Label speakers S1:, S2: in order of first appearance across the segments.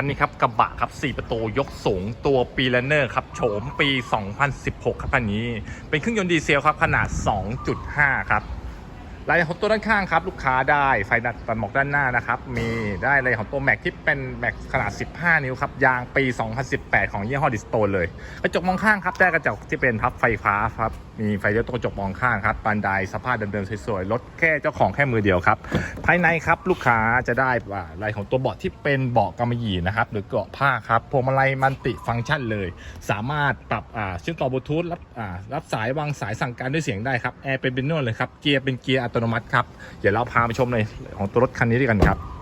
S1: คันนี้ครับกระบะครับ 4 ประตูยกสูงตัวปีแลนเนอร์ครับโฉมปี 2016 ครับคันนี้ เป็นเครื่องยนต์ดีเซลครับขนาด 2.5 ครับรายละเอียดของตัวด้านข้างครับ ลูกค้าได้ไฟตัดหมอกด้านหน้านะครับ มีได้รายของตัวแม็กที่เป็นแม็กขนาด 15 นิ้วครับ ยางปี 2018 ของยี่ห้อดิสโตนเลย กระจกมองข้างครับ ได้กระจกที่เป็นพับไฟฟ้าครับ มีไฟเลี้ยวตรงจกมองข้างครับบันไดสภาพเดิมๆสวยๆรถแค่เจ้าของแค่มือเดียวครับ ภายในครับลูกค้าจะได้ว่าลายของตัวเบาะที่เป็นเบาะกำมะหยี่นะครับหรือเกาะผ้าครับพวงมาลัยมันติฟังก์ชันเลย สามารถปรับอ่าเชื่อมต่อบลูทูธรับอ่ารับสายวางสายสั่งการด้วยเสียงได้ครับแอร์เป็นเบนโนเลยครับเกียร์เป็นเกียร์อัตโนมัติครับเดี๋ยวเราพาไปชมในของตัวรถคันนี้ด้วยกันครับ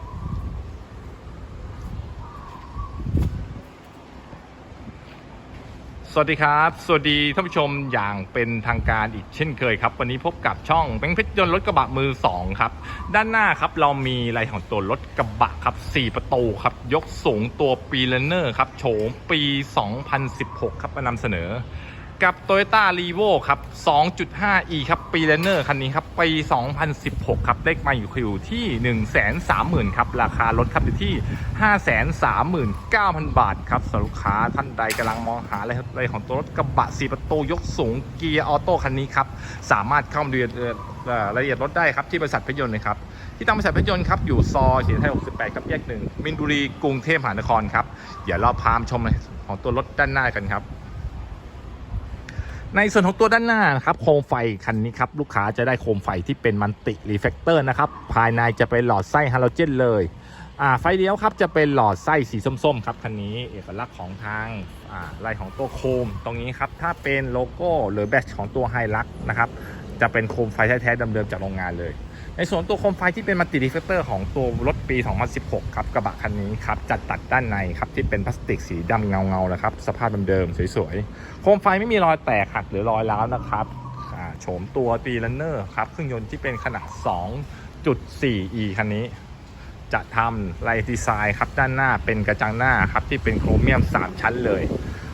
S1: สวัสดีครับ สวัสดีท่านผู้ชมอย่างเป็นทางการอีกเช่นเคยครับ วันนี้พบกับช่องแบงค์เพชรยนต์รถกระบะมือ 2 ครับ ด้านหน้าครับเรามีลายของตัวรถกระบะครับ 4 ประตูครับ ยกสูงตัวปีเลนเนอร์ครับโฉมปี 2016 ครับมานำเสนอ กับ Toyota r e v o ครับ 2.5e ครับปีเลนเนอร์คันนี้ครับปี 2016 ครับเลขมาอยู่อยู่ที่ 130,000 ครับ ราคารถครับอยู่ที่ 539,000 บาทครับสำหรับลูกค้าท่านใดกำลังมองหาอะไรอะไรของตัวรถกระบะ 4 ประตูยกสูงเกียร์ออโต้คันนี้ครับ สามารถเข้ามาดูรายละเอียดรถได้ครับที่บริษัทเพชรยนต์เลยครับที่ตั้งบริษัทเพชรยนต์ครับอยู่ซอยเขียนไทย68ครับแยกหนึ่งมินบุรีกรุงเทพมหานครครับเดี๋ยวเราพามชมของตัวรถด้านหน้ากันครับ ในส่วนของตัวด้านหน้านะครับโคมไฟคันนี้ครับลูกค้าจะได้โคมไฟที่เป็นมันติรีเฟกเตอร์นะครับภายในจะเป็นหลอดไส้ฮาโลเจนเลยอ่าไฟเลี้ยวครับจะเป็นหลอดไส้สีส้มๆครับคันนี้เอกลักษณ์ของทางอ่าลายของตัวโคม ตรงนี้ครับถ้าเป็นโลโก้หรือแบตของตัวไฮลักนะครับจะเป็นโคมไฟแท้ๆเดิมๆจากโรงงานเลย ในส่วนตัวโคมไฟที่เป็นมัลติรีเฟกเตอร์ของตัวรถปี 2016 ครับกระบะคันนี้ครับจัดตัดด้านในครับที่เป็นพลาสติกสีดำเงาๆนะครับสภาพเดิมๆสวยๆโคมไฟไม่มีรอยแตกหักหรือรอยร้าวนะครับโฉมตัวตีลันเนอร์ครับเครื่องยนต์ที่เป็นขนาด 2.4e คันนี้ จะทำลายดีไซน์ครับด้านหน้าเป็นกระจังหน้าครับที่เป็นโครเมียม 3 ชั้นเลย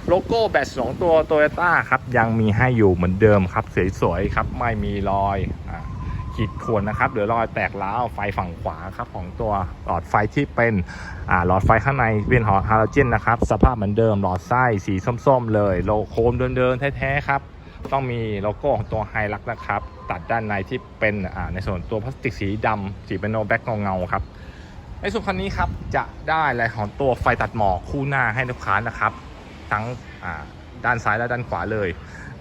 S1: โลโก้แบตของตัวโตโยต้าครับยังมีให้อยู่เหมือนเดิมครับสวยๆครับไม่มีรอยอ ขีดข่วนนะครับหรือรอยแตกร้าวไฟฝั่งขวาครับของตัวหลอดไฟที่เป็นหลอดไฟข้างในเป็นหลอดฮาโลเจนนะครับสภาพเหมือนเดิมหลอดไส้สีส้มๆ เลยโลโคมเดินๆแท้ๆครับต้องมีโลโก้ของตัวไฮลักนะครับ ตัดด้านในที่เป็นในส่วนตัวพลาสติกสีดำสีเป็นโนแบ็กเงาๆครับในส่วนคันนี้ครับจะได้อะไรของตัวไฟตัดหมอกคู่หน้าให้ลูกค้านะครับ ทั้งด้านซ้ายและด้านขวาเลย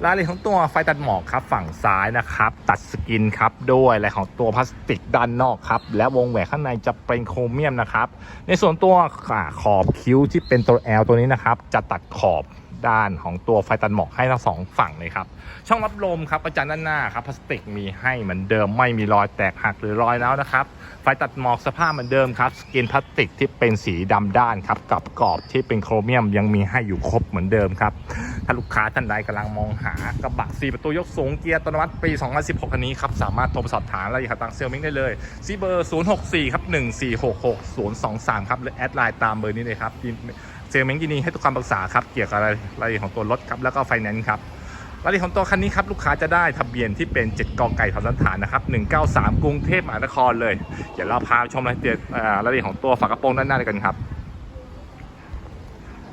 S1: รายละเอียดของตัวไฟตัดหมอกครับฝั่งซ้ายนะครับ ตัดสกินครับด้วยลายของตัวพลาสติกด้านนอกครับ และวงแหวนข้างในจะเป็นโครเมียมนะครับ ในส่วนตัวขอบคิ้วที่เป็นตัว L ตัวนี้นะครับ จะตัดขอบ ด้านของตัวไฟตัดหมอกให้ทั้งสองฝั่งเลยครับ ช่องรับลมครับประจันด้านหน้าครับพลาสติกมีให้เหมือนเดิมไม่มีรอยแตกหักหรือรอยแล้วนะครับ ไฟตัดหมอกสภาพเหมือนเดิมครับสกินพลาสติกที่เป็นสีดำด้านครับกับกรอบที่เป็นโครเมียมยังมีให้อยู่ครบเหมือนเดิมครับถ้าลูกค้าท่านใดกำลังมองหากระบะ4ประตูยกสูงเกียร์อัตโนมัติปี 2016 คันนี้ครับสามารถโทรสอบถามรายละเอียดทางเซลล์มิงได้เลยซีเบอร์ 064 ครับ 1466023 ครับหรือแอดไลน์ตามเบอร์นี้เลยครับ เซลล์มิงยินดีให้ทุกคำปรึกษาครับเกี่ยวกับรายละเอียดของตัวรถครับแล้วก็ไฟแนนซ์ครับรายละเอียดของตัวคันนี้ครับลูกค้าจะได้ทะเบียนที่เป็น 7กอไก่ทอสันฐานนะครับ193 กรุงเทพมหานครเลย เดี๋ยวเราพาชมรายละเอียดอ่ารายละเอียดของตัวฝากระโปรงด้านหน้ากันครับ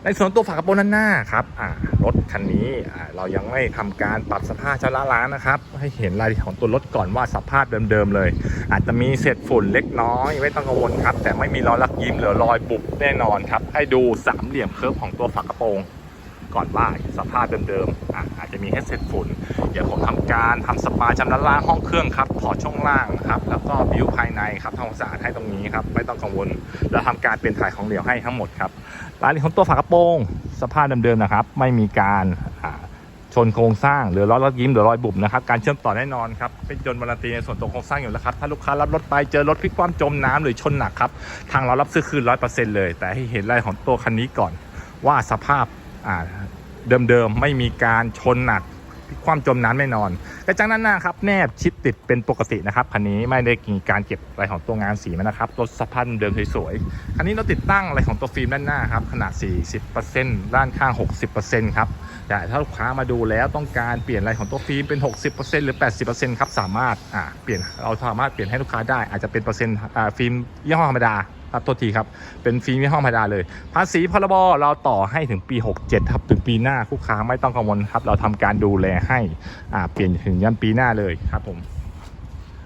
S1: ในส่วนตัวฝากระโปรงด้านหน้าครับอ่ารถคันนี้อ่าเรายังไม่ทำการปรับสภาพชำระล้างนะครับ ให้เห็นรายละเอียดของตัวรถก่อนว่าสภาพเดิมๆเลย อาจจะมีเศษฝุ่นเล็กน้อย ไม่ต้องกังวลครับ แต่ไม่มีรอยลักยิ้มหรือรอยบุบแน่นอนครับ ให้ดูสามเหลี่ยมเคิร์ฟของตัวฝากระโปรง ก่อนว่าสภาพเดิมๆอะอาจจะมีแค่เศษฝุ่น เดี๋ยวผมทำการทำสปาชำระล้างห้องเครื่องครับถอดช่องล่างครับแล้วก็บิวภายในครับทำความสะอาดให้ตรงนี้ครับไม่ต้องกังวลเราทำการเปลี่ยนถ่ายของเหลวให้ทั้งหมดครับรายละเอียดของตัวฝากระโปรงสภาพเดิมๆนะครับ ไม่มีการชนโครงสร้างหรือล้อรถยิ้มหรือรอยบุบนะครับการเชื่อมต่อแน่นอนครับเป็นยนต์วารันตีในส่วนตัวโครงสร้างอยู่แล้วครับถ้าลูกค้ารับรถไปเจอรถพลิกคว่ำจมน้ำหรือชนหนักครับทางเรารับซื้อคืนร้อยเปอร์เซ็นต์เลย แต่ให้เห็นรายของตัวคันนี้ก่อนว่าสภาพ เดิมๆ ไม่มีการชนหนักความจมน้ำแน่นอนกระจังด้านหน้าครับแนบชิดติดเป็นปกตินะครับคันนี้ไม่ได้มีการเก็บอะไรของตัวงานสีมานะครับรถสภาพเดิมสวยๆคันนี้เราติดตั้งอะไรของตัวฟิล์มด้านหน้าครับขนาด 40%ด้านข้าง 60%ครับแต่ถ้าลูกค้ามาดูแล้วต้องการเปลี่ยนอะไรของตัวฟิล์มเป็น 60%หรือ 80%ครับสามารถเปลี่ยนเราสามารถเปลี่ยนให้ลูกค้าได้อาจจะเป็นเปอร์เซ็นต์ฟิล์มยี่ห้อธรรมดา ครับโทษทีครับ เป็นฟรีไม่ห้องธรรมดาเลย ภาษีพรบเราต่อให้ถึงปี 67 ครับ ถึงปีหน้าลูกค้าไม่ต้องกังวลครับ เราทำการดูแลให้อ่าเปลี่ยนถึงยันปีหน้าเลยครับผม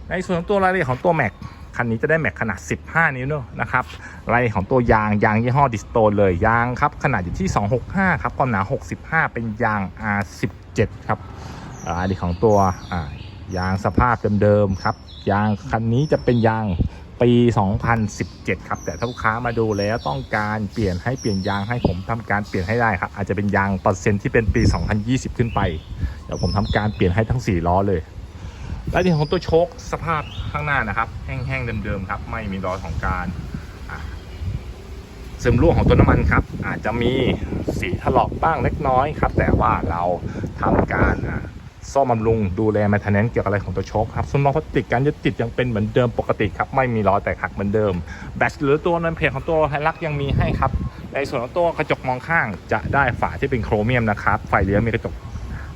S1: ในส่วนของตัวรายละเอียดของตัวแม็กคันนี้จะได้แม็กขนาด 15 นิ้วเนอะนะครับรายของตัวยางยางยี่ห้อดิสโตนเลยยางครับ ขนาดอยู่ที่ 265 ครับความหนา 65 เป็นยาง R17 ครับอ่ารายละเอียดของตัวอ่ายางสภาพเดิมๆครับ ยางคันนี้จะเป็นยางปี 2017 ครับ แต่ถ้าลูกค้ามาดูแล้วต้องการเปลี่ยนให้เปลี่ยนยางให้ผมทำการเปลี่ยนให้ได้ครับ อาจจะเป็นยางเปอร์เซ็นต์ที่เป็นปี 2020 ขึ้นไป เดี๋ยวผมทำการเปลี่ยนให้ทั้ง 4 ล้อเลยรายละเอียดของตัวโชคสภาพข้างหน้านะครับ แห้งๆเดิมๆครับ ไม่มีรอยของการซึมรั่วของตัวน้ำมันครับ อาจจะมีสีถลอกบ้างเล็กน้อยครับ แต่ว่าเราทำการ ซ่อมบำรุงดูแลแมทเทนนเกี่ยวกับอะไรของตัวโชคครับส่วนล้อพลาสติกการยึดติดยังเป็นเหมือนเดิมปกติครับไม่มีล้อแตกหักเหมือนเดิม แบตหรือตัวนันเพจของตัวไฮลักยังมีให้ครับในส่วนของตัวกระจกมองข้างจะได้ฝาที่เป็นโครเมียมนะครับไฟเลี้ยวมีกระจก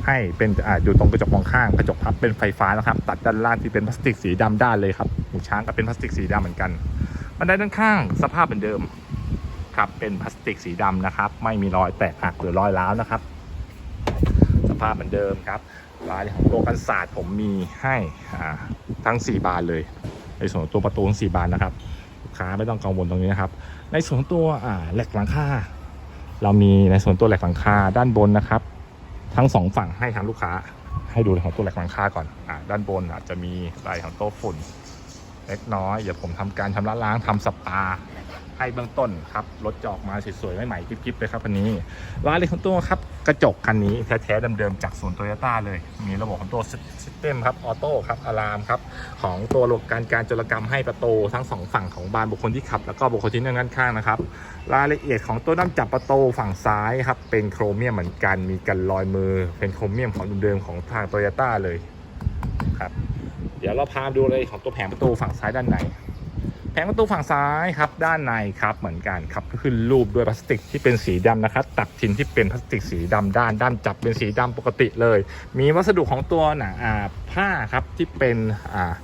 S1: ให้เป็นอ่าอยู่ตรงกระจกมองข้างกระจกพับเป็นไฟฟ้านะครับ ตัดด้านล่างที่เป็นพลาสติกสีดำด้านเลยครับหูช้างก็เป็นพลาสติกสีดำเหมือนกันบันไดด้านข้างสภาพเหมือนเดิมครับเป็นพลาสติกสีดำนะครับ ไม่มีรอยแตกหักหรือรอยร้าวนะครับ สภาพเหมือนเดิมครับ ลายของตัวกันศาสตร์ผมมีให้ทั้ง 4 บานเลยในส่วนตัวประตูทั้ง4บานนะครับลูกค้าไม่ต้องกังวลตรงนี้นะครับ ในส่วนตัวอ่าแหลกหลังคาเรามีในส่วนตัวแหลกหลังคาด้านบนนะครับ ทั้งสองฝั่งให้ทางลูกค้า ให้ดูของตัวแหลกหลังคาก่อนอ่าด้านบนอาจจะมีลายของโต๊ะฝุ่น เล็กน้อยเดี๋ยวผมทำการชำระล้างทำสปา ให้เบื้องต้นครับรถจอกมาสวยๆใหม่ๆกิ๊บๆเลยครับคันนี้รายละเอียดของตัวครับกระจกคันนี้แท้ๆเดิมๆจากศูนย์โตโยต้าเลย มีระบบของตัวซิสเต็มครับออโต้ครับอะลามครับของตัวระบบการการจรกรรมให้ประตูทั้งสองฝั่งของบานบุคคลที่ขับ แล้วก็บุคคลที่นั่งด้านข้างนะครับรายละเอียดของตัวด้าจับประตูฝั่งซ้ายครับเป็นโครเมียมเหมือนกันมีกันรอยมือ เป็นโครเมียมของเดิมๆของทางโตโยต้าเลยครับเดี๋ยวเราพาดูเลยของตัวแผงประตูฝั่งซ้ายด้านใน ผงประตูฝั่งซ้ายครับด้านในครับเหมือนกันครับขึ้นรูปด้วยพลาสติกที่เป็นสีดำนะครับตัดชิ้นที่เป็นพลาสติกสีดำด้าน ด้านจับเป็นสีดำปกติเลย มีวัสดุของตัวหนาอ่าผ้าครับที่เป็นอ่า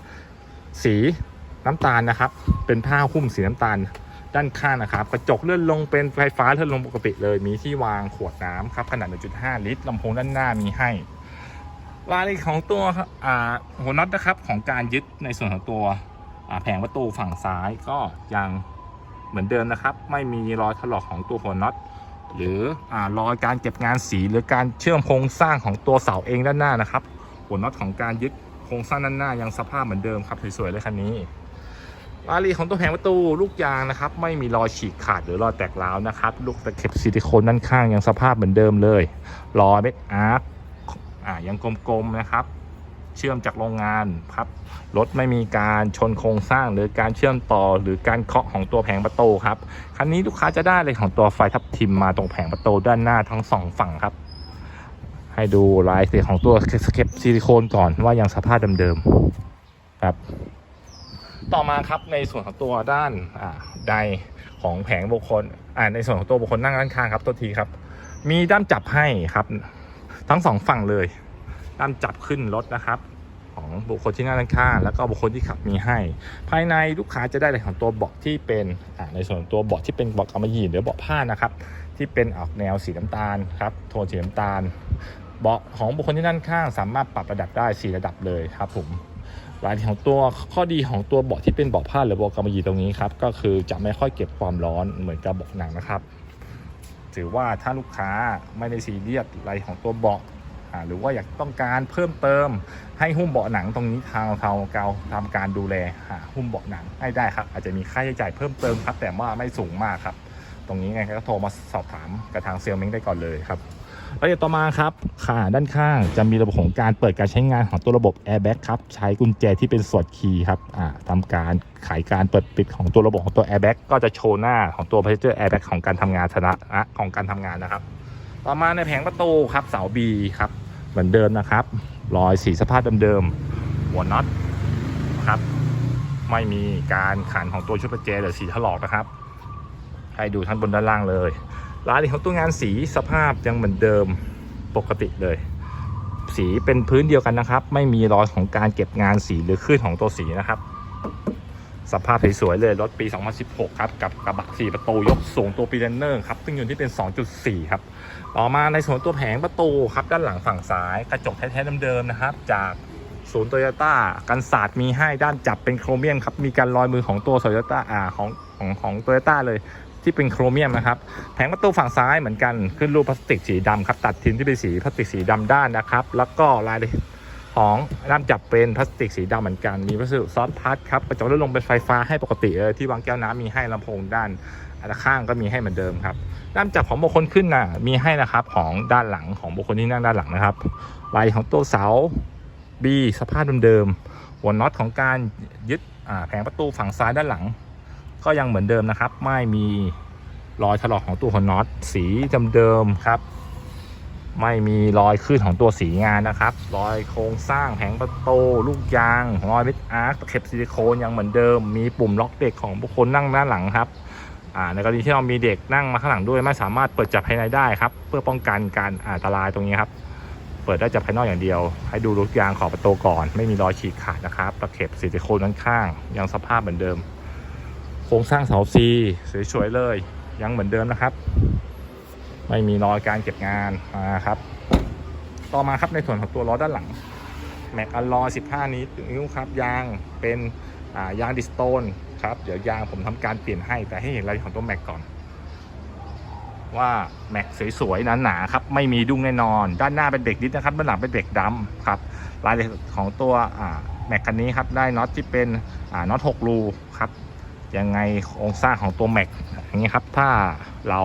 S1: สีน้ำตาลนะครับ เป็นผ้าหุ้มสีน้ำตาลด้านข้างนะครับกระจกเลื่อนลงเป็นไฟฟ้าเลื่อนลงปกติเลย มีที่วางขวดน้ำครับขนาด 1.5 ลิตรลำโพงด้านหน้ามีให้รายละเอียดของตัวอ่าหัวน็อตนะครับของการยึดในส่วนของตัว แผงประตูฝั่งซ้ายก็ยังเหมือนเดิมนะครับ ไม่มีรอยถลอกของตัวหัวน็อตหรืออรอยการเก็บงานสีหรือการเชื่อมโครงสร้างของตัวเสาเองด้านหน้านะครับ หัวน็อตของการยึดโครงสร้างด้านหน้ายังสภาพเหมือนเดิมครับสวยๆเลยคันนี้รายละเอีของตัวแผงประตูลูกยางนะครับ ไม่มีรอยฉีกขาดหรือรอยแตกร้าวนะครับ ลูกตะเข็บซิลิโคนด้านข้างยังสภาพเหมือนเดิมเลยรอยเม็ดอาร์คยังกลมๆนะครับ เชื่อมจากโรงงานครับรถไม่มีการชนโครงสร้างหรือการเชื่อมต่อหรือการเคาะของตัวแผงประตูครับคันนี้ลูกค้าจะได้เลยของตัวไฟทับทิมมาตรงแผงประตูด้านหน้าทั้งสองฝั่งครับ ให้ดูลายเสียของตัวสเก็ตซิลิโคนก่อนว่ายังสภาพเดิมๆครับ ต่อมาครับในส่วนของตัวด้านอ่าใดของแผงบุคคลอ่าในส่วนของตัวบุคคลนั่งด้านข้างครับตัวทีครับ มีด้ามจับให้ครับ ทั้งสองฝั่งเลย ด้ามจับขึ้นรถนะครับ ของบุคคลที่นั่งด้านข้างแล้วก็บุคคลที่ขับมีให้ ภายในลูกค้าจะได้ในของตัวเบาะที่เป็นในส่วนตัวเบาะที่เป็นเบาะกำมะหยี่หรือเบาะผ้านะครับ ที่เป็นออกแนวสีน้ำตาลครับโทนสีน้ำตาลเบาะของบุคคลที่นั่งข้าง สามารถปรับระดับได้สี่ระดับเลยครับผมรายของตัวข้อดีของตัวเบาะที่เป็นเบาะผ้าหรือเบาะกำมะหยี่ตรงนี้ครับก็คือจะไม่ค่อยเก็บความร้อนเหมือนกับเบาะหนังนะครับ ถือว่าถ้าลูกค้าไม่ได้ซีเรียสอะไรของตัวเบาะ หรือว่าอยากต้องการเพิ่มเติมให้หุ้มเบาะหนังตรงนี้ทางเราเกาทำการดูแลหาหุ้มเบาะหนังให้ได้ครับ อาจจะมีค่าใช้จ่ายเพิ่มเติมครับแต่ว่าไม่สูงมากครับ ตรงนี้ไงก็โทรมาสอบถามกับทางเซลเม้งได้ก่อนเลยครับรายละเอียดต่อมาครับขาด้านข้างจะมีระบบของการเปิดการใช้งานของตัวระบบ Airbag ครับ ใช้กุญแจที่เป็นสวนคีย์ครับอ่าทำการไขการเปิดปิดของตัวระบบของตัว Airbag ก็จะโชว์หน้าของตัว Passenger Airbag ของการทำงานชนะนะของการทำงานนะครับ ต่อมาในแผงประตูครับเสา B ครับ เหมือนเดิมนะครับรอยสีสภาพเดิมๆหัวน็อตครับ ไม่มีการขันของตัวชุดประแจหรือสีถลอกนะครับ ให้ดูทั้งบนด้านล่างเลยรายละเอียดของตัวงานสีสภาพยังเหมือนเดิมปกติเลย สีเป็นพื้นเดียวกันนะครับ ไม่มีรอยของการเก็บงานสีหรือคลื่นของตัวสีนะครับ สภาพสวยๆเลย รถปี 2016 ครับ กับกระบะ 4 ประตูยกสูงตัวปีเดนเนอร์ครับ ซึ่งยนต์ที่เป็น 2.4 ครับ ต่อมาในส่วนตัวแผงประตูครับ ด้านหลังฝั่งซ้าย กระจกแท้ๆเดิมๆนะครับ จากศูนย์โตโยต้ากันศาสตร์มีให้ด้านจับเป็นโครเมียมครับ มีการลอยมือของตัวโตโยต้าอ่าของของของโตโยต้าเลยที่เป็นโครเมียมนะครับ แผงประตูฝั่งซ้ายเหมือนกันขึ้นรูปพลาสติกสีดำครับ ตัดทิ้นที่เป็นสีพลาสติกสีดำด้านนะครับ แล้วก็ลาย ของด้ามจับเป็นพลาสติกสีดำเหมือนกัน มีวัสดุซอฟต์ทัชครับกระจกลดลงเป็นไฟฟ้าให้ปกติเลยที่วางแก้วน้ำมีให้ลำโพงด้านอัข้างก็มีให้เหมือนเดิมครับด้ามจับของบุคคลขึ้นน่ะมีให้นะครับของด้านหลังของบุคคลที่นั่งด้านหลังนะครับลายของตัวเสา B สภาพเดิมๆหัวน็อตของการยึดแผงประตูฝั่งซ้ายด้านหลัง ก็ยังเหมือนเดิมนะครับ ไม่มีรอยถลอกของตัวหัวน็อตสีเดิมๆครับ ไม่มีรอยขึ้นของตัวสีงานนะครับ รอยโครงสร้างแผงประตูลูกยาง รอยมิดอาร์ตะเข็บซิลิโคนยังเหมือนเดิม มีปุ่มล็อกเด็กของบุคคลนั่งด้านหลังครับในกรณีที่เรามีเด็กนั่งมาข้างหลังด้วยไม่สามารถเปิดจากภายในได้ครับ เพื่อป้องกันการอันตรายตรงนี้ครับ เปิดได้จากภายนอกอย่างเดียว ให้ดูลูกยางขอบประตูก่อน ไม่มีรอยฉีกขาดนะครับตะเข็บซิลิโคนด้านข้าง ยังสภาพเหมือนเดิม โครงสร้างเสาซีสวยๆเลย ยังเหมือนเดิมนะครับ ไม่มีรอยการเก็บงานนะครับ ต่อมาครับในส่วนของตัวล้อด้านหลังแม็กอลลอย15 นิ้วนิ้วครับ ยางเป็นยางดิสโตนครับ เดี๋ยวยางผมทำการเปลี่ยนให้ แต่ให้เห็นรายละเอียดของตัวแม็กก่อน ว่าแม็กสวยๆหนาๆครับ ไม่มีดุ้งแน่นอน ด้านหน้าเป็นเบรกดิสนะครับด้านหลังเป็นเบรกดำครับ รายละเอียดของตัวแม็กคันนี้ครับ ได้น็อตที่เป็นน็อต6รูครับ ยังไงโครงสร้างของตัวแม็กอย่างนี้ครับ ถ้าเรา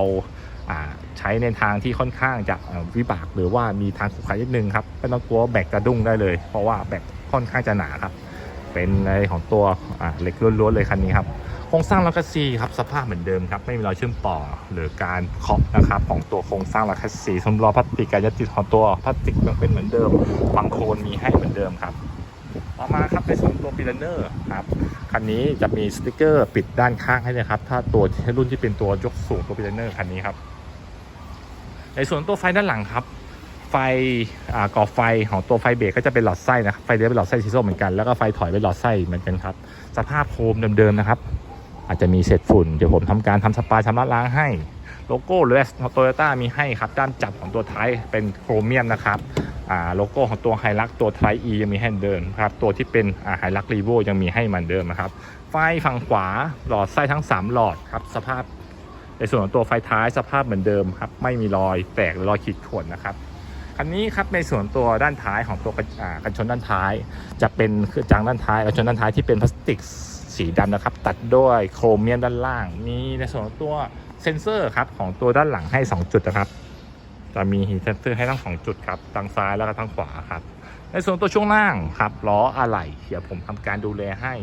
S1: ใช้ในทางที่ค่อนข้างจะวิบาก หรือว่ามีทางขุกขายนิดนึงครับไม่ต้องกลัวแบกกระดุ้งได้เลย เพราะว่าแบกค่อนข้างจะหนาครับ เป็นในของตัวเหล็กล้วนๆเลยคันนี้ครับโครงสร้างล้อแคสซีครับสภาพเหมือนเดิมครับไม่มีรอยเชื่อมต่อหรือการเคาะนะครับของตัวโครงสร้างล้อแคสซีสำหรับล้อพลาสติกการยัดติดของตัวพลาสติกยังเป็นเหมือนเดิมบางโคลนมีให้เหมือนเดิมครับต่อมาครับในส่วนตัวปีลเนอร์ครับคันนี้จะมีสติกเกอร์ปิดด้านข้างให้นะครับถ้าตัวรุ่นที่เป็นตัวยกสูงตัวพิลเนอร์คันนี้ครับ ในส่วนตัวไฟด้านหลังครับ ไฟอ่าก่อไฟของตัวไฟเบรกก็จะเป็นหลอดไส้นะครับไฟเลี้ยวเป็นหลอดไส้สีส้มเหมือนกันแล้วก็ไฟถอยเป็นหลอดไส้เหมือนกันครับ สภาพโครมเดิมๆนะครับ อาจจะมีเศษฝุ่นเดี๋ยวผมทำการทำสปาชำระล้างให้โลโก้เลสโตโยต้ามีให้ครับด้านจับของตัวท้ายเป็นโครเมียมนะครับอ่าโลโก้ของตัวไฮลักตัวไทรอียังมีให้เหมือนเดิมครับตัวที่เป็นอ่าไฮลักรีโวยังมีให้เหมือนเดิมนะครับ ไฟฝั่งขวาหลอดไส้ทั้ง 3 หลอดครับสภาพ ในส่วนของตัวไฟท้ายสภาพเหมือนเดิมครับไม่มีรอยแตกหรือรอยขีดข่วนนะครับคันนี้ครับในส่วนตัวด้านท้ายของตัวกระกันชนด้านท้าย จะเป็นคือจางด้านท้ายกันชนด้านท้ายที่เป็นพลาสติกสีดำนะครับ ตัดด้วยโครเมียมด้านล่าง มีในส่วนตัวเซ็นเซอร์ครับของตัวด้านหลังให้ 2 จุดนะครับ จะมีเซ็นเซอร์ให้ทั้งสองจุดครับทางซ้ายแล้วก็ทางขวาครับ ในส่วนตัวช่วงล่างครับล้ออะไหล่เดี๋ยวผมทำการดูแลให้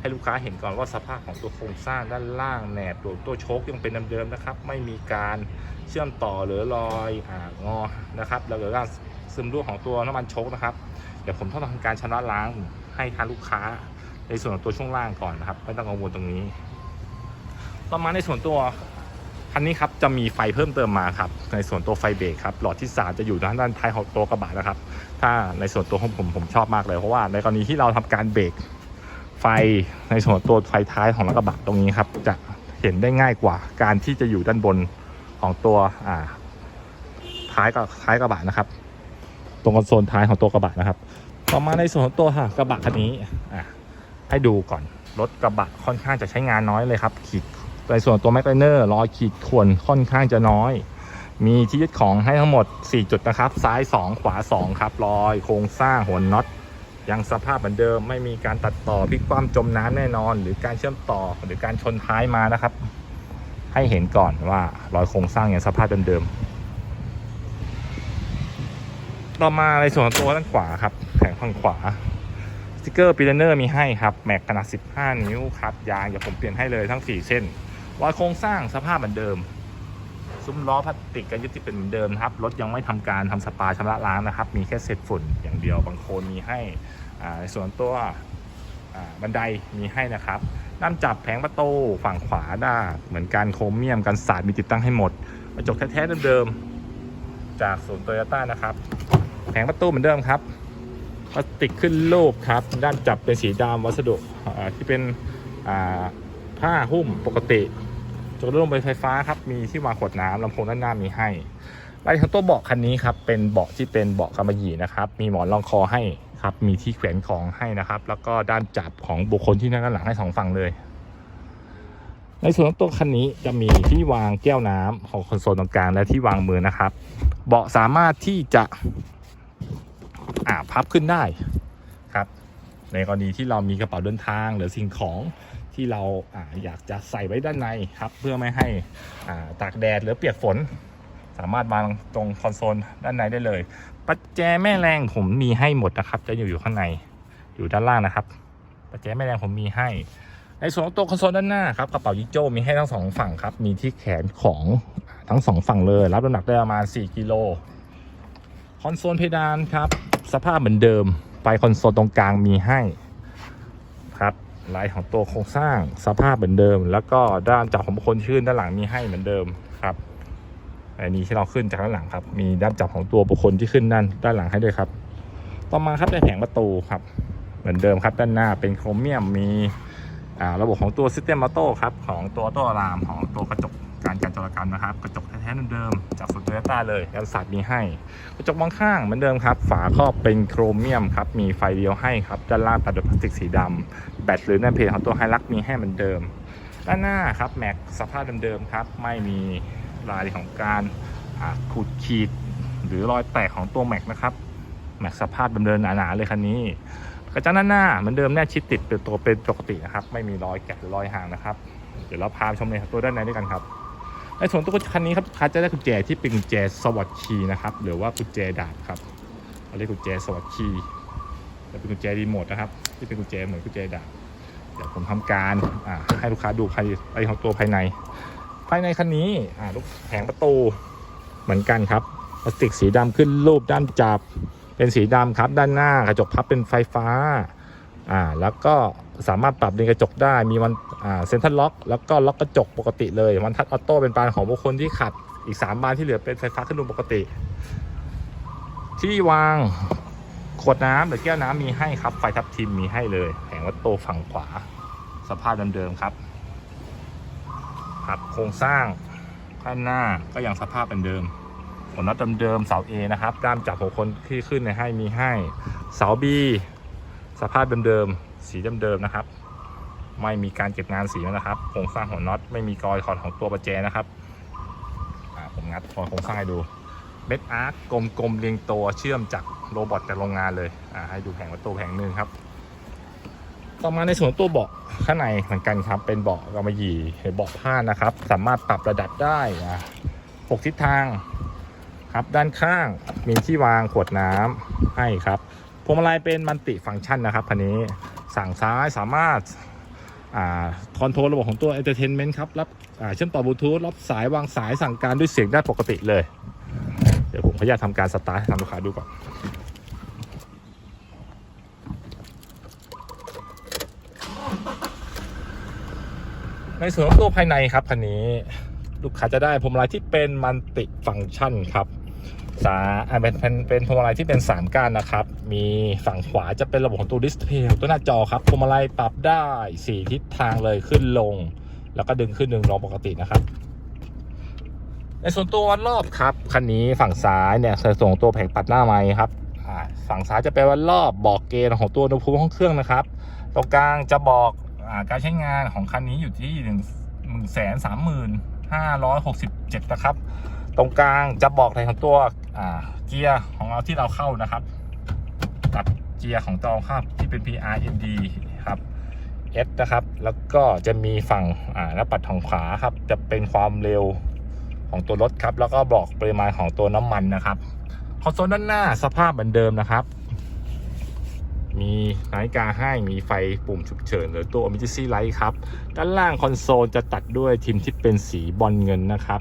S1: ให้ลูกค้าเห็นก่อนว่าสภาพของตัวโครงสร้างด้านล่างแหนบตัวตัวโชคยังเป็นเดิมๆนะครับ ไม่มีการเชื่อมต่อหรือรอยอ่างอนะครับแล้วก็การซึมรั่วของตัวน้ำมันโชคนะครับ เดี๋ยวผมต้องทำการชำระล้างให้ทางลูกค้าในส่วนของตัวช่วงล่างก่อนนะครับไม่ต้องกังวลตรงนี้ต่อมาในส่วนตัวคันนี้ครับจะมีไฟเพิ่มเติมมาครับในส่วนตัวไฟเบรกครับหลอดที่สาจะอยู่ด้านด้านท้ายของตัวกระบะนะครับ ถ้าในส่วนตัวของผมผมชอบมากเลยเพราะว่าในกรณีที่เราทำการเบรก ไฟในส่วนตัวไฟท้ายของรถกระบะตรงนี้ครับจะเห็นได้ง่ายกว่าการที่จะอยู่ด้านบนของตัวอ่าท้ายกับท้ายกระบะนะครับ ตรงคอนโซลท้ายของตัวกระบะนะครับ ต่อมาในส่วนของตัวค่ะกระบะคันนี้อะให้ดูก่อนรถกระบะค่อนข้างจะใช้งานน้อยเลยครับขีดในส่วนตัวแมกไลเนอร์รอยขีดข่วนค่อนข้างจะน้อย มีที่ยึดของให้ทั้งหมด 4 จุดนะครับ ซ้าย 2 ขวา 2 ครับรอยโครงสร้างหัวน็อต ยังสภาพเหมือนเดิมไม่มีการตัดต่อพลิกคว่ำจมน้ำแน่นอน หรือการเชื่อมต่อหรือการชนท้ายมานะครับ ให้เห็นก่อนว่ารอยโครงสร้างยังสภาพเดิมๆต่อมาในส่วนของตัวด้านขวาครับแผงฝั่งขวาสติกเกอร์ปีเลเนอร์มีให้ครับแม็กขนาด 15 นิ้วครับยางเดี๋ยวผมเปลี่ยนให้เลยทั้ง 4 เส้นรอยโครงสร้างสภาพเหมือนเดิม ซุ้มล้อพลาสติกกันยึดติดเป็นเหมือนเดิมนะครับ รถยังไม่ทำการทำสปาชำระล้างนะครับ มีแค่เศษฝุ่นอย่างเดียว บางโคนมีให้ในส่วนตัวบันไดมีให้นะครับด้ามจับแผงประตูฝั่งขวาด้านเหมือนกันโครเมียมกันสาดมีติดตั้งให้หมดกระจกแท้ๆเดิมๆจากศูนย์โตโยต้านะครับ แผงประตูเหมือนเดิมครับพลาสติกขึ้นรูปครับ ด้านจับเป็นสีดำวัสดุที่เป็นผ้าหุ้มปกติ จนลงไปไฟฟ้าครับ มีที่วางขวดน้ำลำโพงด้านหน้ามีให้รายของตัวเบาะคันนี้ครับ เป็นเบาะที่เป็นเบาะกำมะหยี่นะครับ มีหมอนรองคอให้ครับ มีที่แขวนของให้นะครับ แล้วก็ด้านจับของบุคคลที่นั่งด้านหลังให้สองฝั่งเลย ในส่วนของตัวคันนี้จะมีที่วางแก้วน้ำของคอนโซลตรงกลางและที่วางมือนะครับ เบาะสามารถที่จะอ่าพับขึ้นได้ครับ ในกรณีที่เรามีกระเป๋าเดินทางหรือสิ่งของ ที่เราอาอยากจะใส่ไว้ด้านในครับ เพื่อไม่ให้ตากแดดหรือเปียกฝน สามารถวางตรงคอนโซลด้านในได้เลย ปัจแจแม่แรงผมมีให้หมดนะครับ จะอยู่อยู่ข้างในอยู่ด้านล่างนะครับ ปัจแจแม่แรงผมมีให้ ในส่วนของตัวคอนโซลด้านหน้าครับกระเป๋ายิโจ้มีให้ทั้งสองฝั่งครับมีที่แขนของทั้งสองฝั่งเลย รับน้ำหนักได้ประมาณ 4กิโลคอนโซลเพดานครับ สภาพเหมือนเดิมไฟคอนโซลตรงกลางมีให้ครับ ลายของตัวโครงสร้างสภาพเหมือนเดิม แล้วก็ด้านจับของคนชื่นด้านหลังมีให้เหมือนเดิมครับอันนี้ที่เราขึ้นจากด้านหลังครับ มีด้านจับของตัวบุคคลที่ขึ้นด้านด้านหลังให้ด้วยครับ ต่อมาครับในแผงประตูครับ เหมือนเดิมครับด้านหน้าเป็นโครเมียมมีอ่าระบบของตัวซิสเต็มมอโต้ครับของตัวตัวรามของตัวกระจก การการจราจรนะครับ กระจกแท้ๆเดิมๆจากสุดโตโยต้าเลยยันสัตว์มีให้ กระจกมองข้างเหมือนเดิมครับ ฝาครอบเป็นโครเมียมครับ มีไฟเดียวให้ครับ ด้านล่างตัดด้วยพลาสติกสีดำแบตหรือหน้าเพจของตัวไฮลักมีให้เหมือนเดิม ด้านหน้าครับแม็กสภาพเดิมๆครับ ไม่มีรายของการขูดขีด หรือรอยแตกของตัวแม็กนะครับ แม็กสภาพเดิมๆหนาๆเลยคันนี้กระจังด้านหน้าเหมือนเดิมแน่ชิดติดเป็นตัวเป็นปกตินะครับ ไม่มีรอยแกะหรือรอยห่างนะครับ เดี๋ยวเราพาชมในตัวด้านในด้วยกันครับ ในส่วนตัวคันนี้ครับลูกค้าจะได้กุญแจที่เป็นกุญแจสวัสดคีนะครับหรือว่ากุญแจดาบครับเราเรียกกุญแจสวัสดคีจะเป็นกุญแจรีโมทนะครับ ที่เป็นกุญแจเหมือนกุญแจดาบเดี๋ยวผมทำการอ่าให้ลูกค้าดูภายภายของตัวภายใน ภายในคันนี้อ่าลูกแผงประตูเหมือนกันครับพลาสติกสีดำขึ้นรูปด้านจับเป็นสีดำครับ ด้านหน้ากระจกพับเป็นไฟฟ้าอ่าแล้วก็ สามารถปรับในกระจกได้มีวันเซ็นทรัลล็อก แล้วก็ล็อกกระจกปกติเลยวันทัดออโต้เป็นบานของบุคคลที่ขัดอีก 3 บานที่เหลือเป็นไฟฟ้าขึ้นรูปกติ ที่วางขวดน้ำหรือแก้วน้ำมีให้ครับ ไฟทับทิมมีให้เลยแผงวัตโตฝั่งขวา สภาพเดิมๆครับครับโครงสร้างด้านหน้าก็ยังสภาพเป็นเดิมหัวน็อตเดิมๆเสา A นะครับด้ามจับของคนที่ขึ้นในให้มีให้ เสา B สภาพเดิมๆ สีเดิมๆนะครับ ไม่มีการเก็บงานสีนะครับโครงสร้างหัวน็อตไม่มีกอยคอดของตัวประแจนะครับผมงัดพอโครงสร้างให้ดูเม็ดอาร์คกลมๆเรียงตัวเชื่อมจากโรบอทจากโรงงานเลยให้ดูแผงประตูแผงหนึ่งครับต่อมาในส่วนตัวเบาะข้างในเหมือนกันครับ เป็นเบาะกำมะหยี่เบาะผ้านะครับ สามารถปรับระดับได้อ่าหกทิศทางครับด้านข้างมีที่วางขวดน้ำให้ครับพวงมาลัยเป็นมัลติฟังก์ชันนะครับคันนี้ สั่งซ้ายสามารถอ่าคอนโทรลระบบของตัว Entertainment ครับ รับอ่าเชื่อมต่อบลูทูธรับสายวางสายสั่งการด้วยเสียงได้ปกติเลย เดี๋ยวผมขออนุญาตทำการสตาร์ทให้ทางลูกค้าดูก่อนในส่วนของตัวภายในครับคันนี้ ลูกค้าจะได้พวงมลัยที่เป็นมัลติฟังก์ชันครับ สาเป็นเป็นเป็นพวงมาลัยที่เป็น 3ก้านนะครับ มีฝั่งขวาจะเป็นระบบของตัวดิสเพย์ตัวหน้าจอครับพวงมาลัยปรับได้ 4 ทิศทางเลยขึ้นลง แล้วก็ดึงขึ้นดึงลงปกตินะครับ ในส่วนตัววัดรอบครับคันนี้ฝั่งซ้ายเนี่ยในส่งตัวแผงปัดหน้าไม้ครับฝั่งซ้ายจะเป็นวัดรอบบอกเกณฑ์ของตัวอุณหภูมิของเครื่องนะครับ ตรงกลางจะบอกอาการใช้งานของคันนี้อยู่ที่หนึ่งหนึ่งแสนสามหมื่นห้าร้อยหกสิบเจ็ดนะครับ ตรงกลางจะบอกในของตัว เกียร์ของเราที่เราเข้านะครับ กับเกียร์ของตัวเข้าที่เป็น PRND ครับ S นะครับ แล้วก็จะมีฝั่งอ่าหน้าปัดทางขวาครับ จะเป็นความเร็วของตัวรถครับ แล้วก็บอกปริมาณของตัวน้ำมันนะครับคอนโซลด้านหน้าสภาพเหมือนเดิมนะครับ มีนาฬิกาให้มีไฟปุ่มฉุกเฉิน หรือตัว emergency light ครับ ด้านล่างคอนโซลจะตัดด้วยทิมที่เป็นสีบอลเงินนะครับ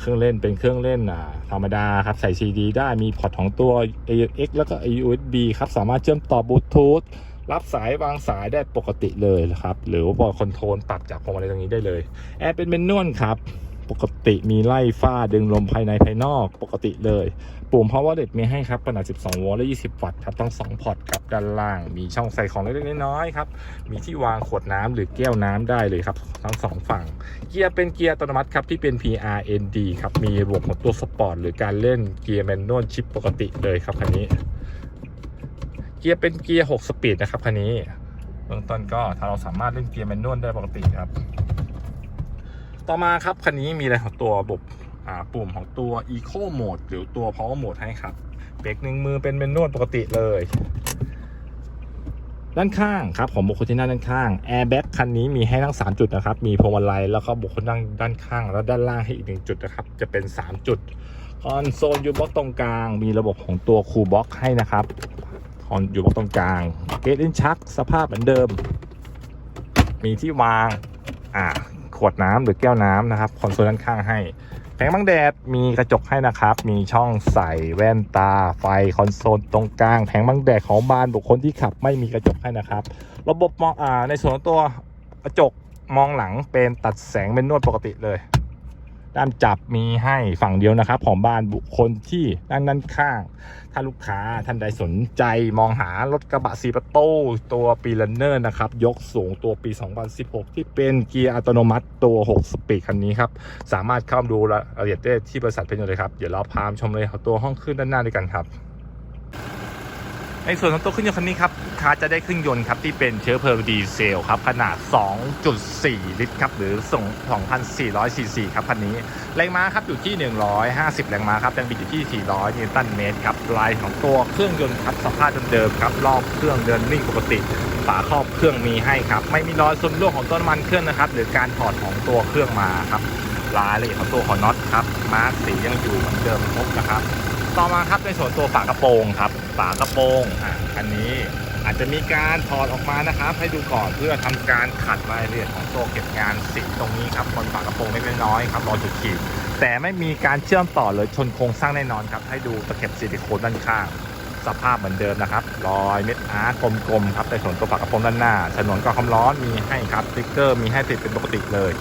S1: เครื่องเล่นเป็นเครื่องเล่นอ่าธรรมดาครับใส่ CD ได้มีพอร์ตของตัว AUX แล้วก็ USB ครับสามารถเชื่อมต่อบลูทูธรับสายวางสายได้ปกติเลยนะครับ หรือว่าคอนโทรลปรับจากพวงมาลัยตรงนี้ได้เลย แอร์เป็นเมนนวลครับ ปกติมีไล่ฝ้าดึงลมภายในภายนอกปกติเลย ปุ่ม power outlet มีให้ครับขนาด 12 โวลต์และ 20 วัตต์ครับทั้ง2พอร์ตกับด้านล่าง มีช่องใส่ของเล็กๆน้อยๆครับ มีที่วางขวดน้ำหรือแก้วน้ำได้เลยครับ ทั้งสองฝั่ง เกียร์เป็นเกียร์อัตโนมัติครับ ที่เป็น PRND ครับ มีระบบของตัวสปอร์ตหรือการเล่นเกียร์แมนนวลชิปปกติเลยครับคันนี้ เกียร์เป็นเกียร์ 6 สปีดนะครับคันนี้เบื้องต้นก็ถ้าเราสามารถเล่นเกียร์แมนนวลได้ปกติครับ ต่อมาครับคันนี้มีอะไรของตัวระบบปุ่มของตัว Eco Mode หรือตัว Power Mode ให้ครับเบรกหนึ่งมือเป็นแมนนวลปกติเลย ด้านข้างครับของบุคคลที่นั่งด้านข้างแอร์แบ็กคันนี้มีให้ทั้ง 3 จุดนะครับ มีพวงมาลัยแล้วก็บุคคลนั่งด้านข้าง แล้วด้านล่างให้อีกหนึ่งจุดนะครับ จะเป็น 3 จุดคอนโซลยูบ็อกตรงกลาง มีระบบของตัวคูลบ็อกให้นะครับคอนยูบ็อกตรงกลางเกตอินชักสภาพเหมือนเดิม มีที่วางอ่า ขวดน้ำหรือแก้วน้ำนะครับคอนโซลด้านข้างให้แผงบังแดดมีกระจกให้นะครับ มีช่องใส่แว่นตา ไฟคอนโซลตรงกลางแผงบังแดดของบานบุคคลที่ขับไม่มีกระจกให้นะครับ ระบบมองอ่าในส่วนของตัวกระจกมองหลังเป็นตัดแสงเป็นนวดปกติเลย ด้านจับมีให้ฝั่งเดียวนะครับของบ้านบุคคลที่ด้านด้านข้าง ถ้าลูกค้าท่านใดสนใจมองหารถกระบะสีประตูตัวปีลันเนอร์นะครับ ยกสูงตัวปี 2016 ที่เป็นเกียร์อัตโนมัติตัว 6 สปีดคันนี้ครับ สามารถเข้ามาดูรายละเอียดได้ที่บริษัทเพนยเลยครับ เดี๋ยวเราพามชมเลยตัวห้องขึ้นด้านหน้าด้วยกันครับ ในส่วนของตัวเครื่องยนต์คันนี้ครับลูกค้าจะได้เครื่องยนต์ครับที่เป็นเชื้อเพลิงดีเซลครับขนาด 2.4 ลิตรครับหรือส่ง2,400ซีซีครับคันนี้แรงม้าครับอยู่ที่ 150 แรงม้าครับแรงบิดอยู่ที่ 400 นิวตันเมตรครับลายของตัวเครื่องยนต์ครับสภาพเดิมๆครับรอบเครื่องเดินนิ่งปกติฝาครอบเครื่องมีให้ครับไม่มีรอยซึมร่วงของต้นมันเครื่องนะครับหรือการถอดของตัวเครื่องมาครับรายละเอียดของตัวของน็อตครับมาร์กสียังอยู่เหมือนเดิมครบนะครับ ต่อมาครับในส่วนตัวฝากระโปรงครับ ฝากระโปรงอะอันนี้อาจจะมีการถอดออกมานะครับ ให้ดูก่อนเพื่อทำการขัดรายละเอียดของตัวเก็บงานสีตรงนี้ครับบนฝากระโปรงเล็กน้อยครับรอจุดขีดแต่ไม่มีการเชื่อมต่อเลยชนโครงสร้างแน่นอนครับ ให้ดูตะเข็บซิลิโคนด้านข้าง สภาพเหมือนเดิมนะครับ รอยเม็ดอาร์ตกลมๆครับในส่วนตัวฝากระโปรงด้านหน้าฉนวนก็ความร้อนมีให้ครับสติ๊กเกอร์มีให้ติดเป็นปกติเลย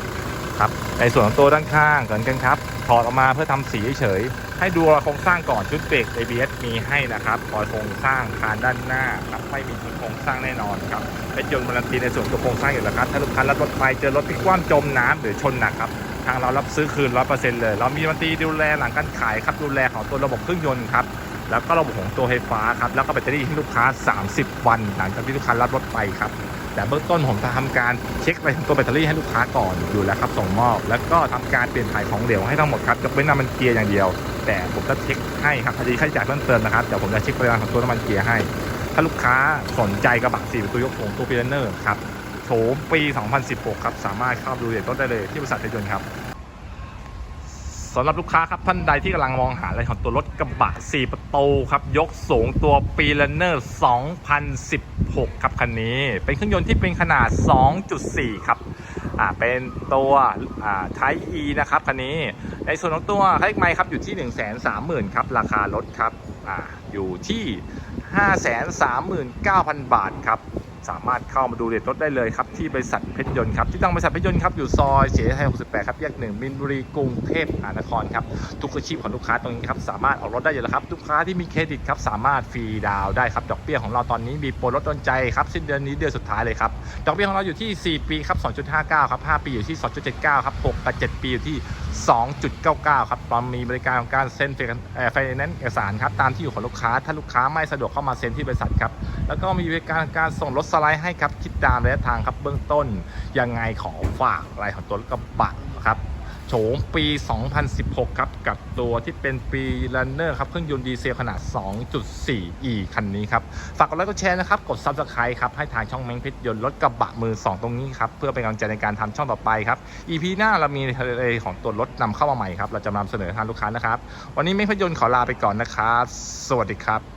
S1: ครับในส่วนของตัวด้านข้างเหมือนกันครับถอดออกมาเพื่อทำสีเฉยๆให้ดูโครงสร้างก่อนชุดเบรก ABS มีให้นะครับรอยโครงสร้างคานด้านหน้าครับไม่มีชุดโครงสร้างแน่นอนครับเป็นยนต์บารันตีในส่วนตัวโครงสร้างอยู่แล้วครับถ้าลูกค้ารับรถไปเจอรถที่คว่ำจมน้ำหรือชนหนักครับทางเรารับซื้อคืน100%เลย เรามีวันตีดูแลหลังการขายครับดูแลของตัวระบบเครื่องยนต์ครับ แล้วก็ระบบของตัวไฟฟ้าครับแล้วก็แบตเตอรี่ให้ลูกค้า 30 วัน หลังจากที่ลูกค้ารับรถไปครับแต่เบื้องต้นผมจะทำการเช็คไปตัวแบตเตอรี่ให้ลูกค้าก่อนอยู่แล้วครับส่งมอบ แล้วก็ทำการเปลี่ยนถ่ายของเหลวให้ทั้งหมดครับจะเป็นน้ำมันเกียร์อย่างเดียว แต่ผมจะเช็คให้ครับพอดีค่าใช้จ่ายเพิ่มเติมนะครับเดี๋ยวผมจะเช็คปริมาณของตัวน้ำมันเกียร์ให้ ถ้าลูกค้าสนใจกระบะสี่ประตูยกสูงตัวพีเนอร์ครับโฉมปี 2016 ครับสามารถเข้าดูเด็ดต้นได้เลยที่บริษัทเพชรยนต์ครับ สำหรับลูกค้าครับท่านใดที่กำลังมองหาอะไรของตัวรถกระบะ 4 ประตูครับ ยกสูงตัวปีลนเนอร์2016 ครับคันนี้ เป็นเครื่องยนต์ที่เป็นขนาด 2.4 ครับอ่าเป็นตัวอ่าไทป์ E นะครับคันนี้ ในส่วนของตัวค่าใหม่ครับอยู่ที่ 1 3 0 0 0 0ครับราคารถครับอ่าอยู่ที่ 539,000 บาทครับ สามารถเข้ามาดูเรทรถได้เลยครับ ที่บริษัทเพชรยนต์ครับ ที่ตั้งบริษัทเพชรยนต์ครับ อยู่ซอยเสียไทย 68 ครับแยกหนึ่งมินบุรีกรุงเทพมหานครครับ ทุกอาชีพของลูกค้าตรงนี้ครับ สามารถออกรถได้อยู่แล้วครับลูกค้าที่มีเครดิตครับสามารถฟรีดาวน์ได้ครับดอกเบี้ยของเราตอนนี้มีโปรลดโดนใจครับสิ้นเดือนนี้เดือนสุดท้ายเลยครับดอกเบี้ยของเราอยู่ที่ 4 ปีครับ 2.59 ครับ 5 ปีอยู่ที่ 2.79 ครับ 6 กับ 7 ปีอยู่ที่ 2.99 ครับเรามีบริการของการเซ็นไฟแนนซ์เอกสารครับตามที่อยู่ของลูกค้าถ้าลูกค้าไม่สะดวกเข้ามาเซ็นที่บริษัทครับแล้วก็มีบริการการส่งรถสไลด์ให้ครับคิดตามระยะทางครับเบื้องต้นยังไงขอฝากอะไรของตัวรถกระบะครับโฉมปี 2016 ครับ กับตัวที่เป็นปีลันเนอร์ครับ เครื่องยนต์ดีเซลขนาด 2.4e คันนี้ครับ ฝากกดไลค์กดแชร์นะครับ กด Subscribe ครับ ให้ทางช่องเม้งเพชรยนต์รถกระบะมือ 2 ตรงนี้ครับ เพื่อเป็นกำลังใจในการทำช่องต่อไปครับ EP หน้าเรามีทะเลของตัวรถนำเข้ามาใหม่ครับ เราจะนำเสนอทางลูกค้านะครับ วันนี้เม้งเพชรยนต์ขอลาไปก่อนนะครับ สวัสดีครับ